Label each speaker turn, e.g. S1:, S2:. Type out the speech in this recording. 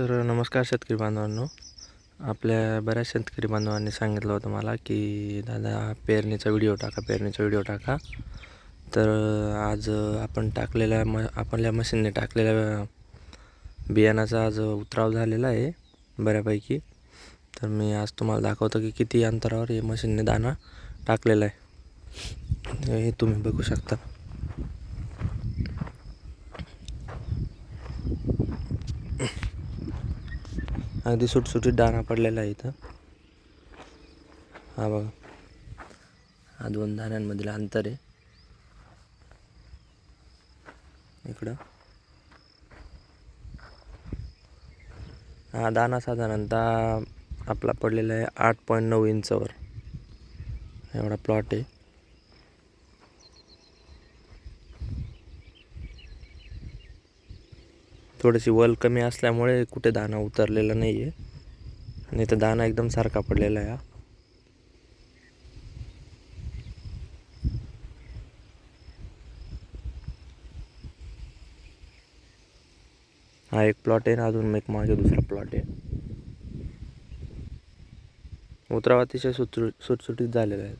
S1: तर नमस्कार शेतकरी बांधवांनो. आपल्या बऱ्याच शेतकरी बांधवांनी सांगितलं होतं मला की दादा पेरणीचा व्हिडिओ टाका पेरणीचा व्हिडिओ टाका. तर आज आपण टाकलेल्या म आपल्या मशीनने टाकलेल्या बियाणाचा आज उतराव झालेला आहे बऱ्यापैकी. तर मी आज तुम्हाला दाखवतो की किती अंतरावर हे मशीनने दाणा टाकलेला आहे. हे तुम्ही बघू शकता. अगदी सुटसुटीत दाणा पडलेला आहे इथं. हा बघा. हा दोन दाण्यांमधील अंतर आहे. इकडं. हा दाणा साधारणतः आपला पडलेला आहे आठ पॉईंट नऊ इंचवर एवढा प्लॉट आहे. थोडीशी वल कमी असल्यामुळे कुठे दाणा उतरलेला नाही आहे आणि इथं दाणा एकदम सारखा पडलेला आहे हा. एक प्लॉट आहे ना अजून एक मागे दुसरा प्लॉट आहे. उतराव अतिशय सुटसुट सुटसुटीत झालेला आहे.